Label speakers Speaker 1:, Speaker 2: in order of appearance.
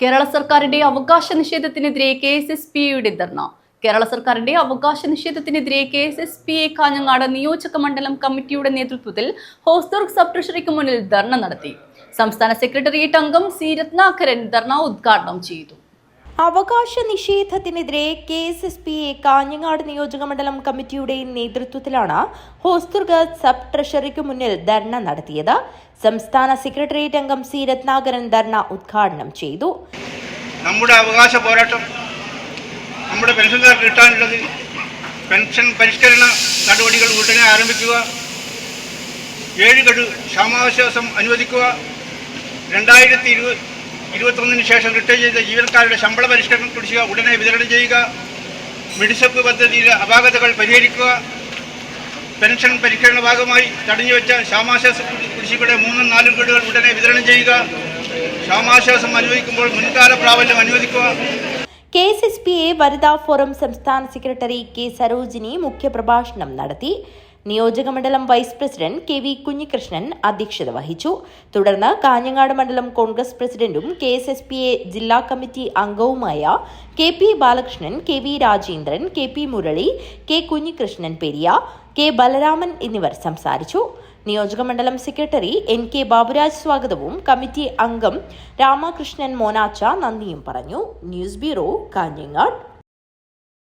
Speaker 1: കേരള സർക്കാരിന്റെ അവകാശ നിഷേധത്തിനെതിരെ കെ എസ് എസ് പി യുടെ ധർണ. കേരള സർക്കാരിന്റെ അവകാശ നിഷേധത്തിനെതിരെ K S S P A Kanhangad നിയോജക മണ്ഡലം കമ്മിറ്റിയുടെ നേതൃത്വത്തിൽ ഹോസ്ദുർഗ് സബ് ട്രഷറിക്ക് മുന്നിൽ ധർണ നടത്തി. സംസ്ഥാന സെക്രട്ടേറിയറ്റ് അംഗം സി രത്നാകരൻ ധർണ ഉദ്ഘാടനം ചെയ്തു.
Speaker 2: അവകാശ നിഷേധത്തിനെതിരെ K S S P A Kanhangad നിയോജക മണ്ഡലം കമ്മിറ്റിയുടെ നേതൃത്വത്തിലാണ് ഹോസ്ദുർഗ് സബ് ട്രഷറിക്ക് മുന്നിൽ ധർണ നടത്തിയത്. സംസ്ഥാന സെക്രട്ടേറിയറ്റ് അംഗം സി രത്നാകരൻ ധർണ ഉദ്ഘാടനം ചെയ്തു.
Speaker 3: നമ്മുടെ അവകാശ പോരാട്ടം നമ്മുടെ പെൻഷൻകാർക്ക് കിട്ടാനുള്ളത് പെൻഷൻ പരിഷ്കരണ നടപടികൾ ഉടനെ ആരംഭിക്കുക ഏഴ് ഗഡു ക്ഷാമാശ്വാസം അനുവദിക്കുക രണ്ടായിരത്തി ഇരുപത്തൊന്നിന് ശേഷം റിട്ടയർ ചെയ്ത ജീവനക്കാരുടെ ശമ്പള പരിഷ്കരണം കുടിശ്ശിക ഉടനെ വിതരണം ചെയ്യുക മെഡിസപ്പ് പദ്ധതിയിലെ അപാകതകൾ പരിഹരിക്കുക പെൻഷൻ പരിഷ്കരണ ഭാഗമായി തടഞ്ഞുവെച്ച ക്ഷാമാശ്വാസ കുടിശ്ശികയുടെ മൂന്നും നാലും ഗഡുകൾ ഉടനെ വിതരണം ചെയ്യുക. ക്ഷാമാശ്വാസം അനുവദിക്കുമ്പോൾ മുൻകാല പ്രാബല്യം അനുവദിക്കുക.
Speaker 2: K S S P A വനിതാ ഫോറം സംസ്ഥാന സെക്രട്ടറി കെ സരോജിനി മുഖ്യപ്രഭാഷണം നടത്തി. നിയോജക മണ്ഡലം vice president K V Kunhikrishnan അധ്യക്ഷത വഹിച്ചു. തുടർന്ന് കാഞ്ഞങ്ങാട് മണ്ഡലം കോൺഗ്രസ് പ്രസിഡന്റും K S S P A ജില്ലാ കമ്മിറ്റി അംഗവുമായ K P Balakrishnan K V Rajendran K P Murali K Kunhikrishnan Periya K Balaraman എന്നിവർ സംസാരിച്ചു. നിയോജക മണ്ഡലം സെക്രട്ടറി എൻ കെ ബാബുരാജ് സ്വാഗതവും കമ്മിറ്റി അംഗം രാമകൃഷ്ണൻ മോനാച്ച നന്ദിയും പറഞ്ഞു. News bureau Kanhangad.